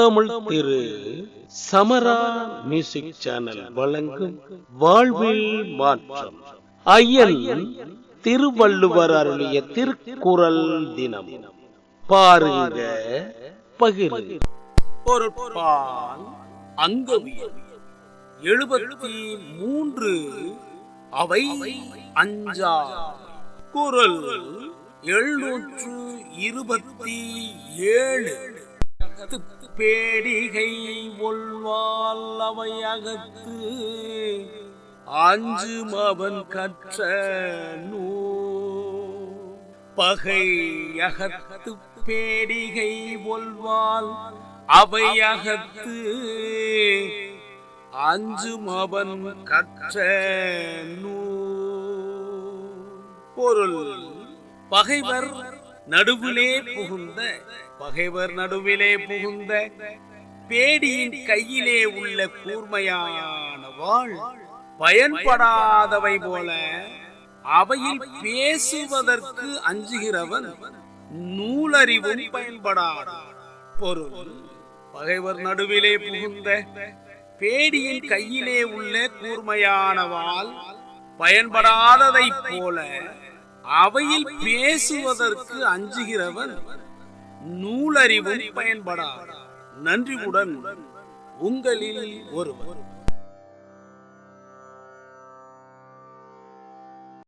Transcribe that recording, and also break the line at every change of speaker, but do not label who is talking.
Tamil Thiru Samara music channel வழங்கும் வாழ்வில் மாற்றம். ஐயன் திருவள்ளுவர் அருளிய திருக்குறள் தினம். பாருங்க பகிரு பொருட்பால் அங்கவியல். எழுபத்தி மூன்று அவை அஞ்சா. குரல் எழுநூற்று இருபத்தி ஏழு. பேடிகை ஒல்வால் அவை அகத்து அஞ்சும் அவன் கற்ற நூ பகை அகத்து பேடிகை ஒல்வால் அவை அகத்து அஞ்சும் அவன் கற்ற நூ பொருள் பகைவர் நடுவிலே புகுந்த பகைவர் நடுவிலே புகுந்த பேடியின் கையிலே உள்ள கூர்மையான வாழ் பயன்படாதவை போல அவையில் பேசுவதற்கு அஞ்சுகிறவன் நூலறிவும் பயன்படாத. பொருள் பகைவர் நடுவிலே புகுந்த பேடியின் கையிலே உள்ள கூர்மையானவால் பயன்படாததைப் பயன்படாததை போல அவையில் பேசுவதற்கு அஞ்சுகிறவன் நூலறிவும் பயன்படாத. நன்றியுடன் உங்களில் ஒருவர்.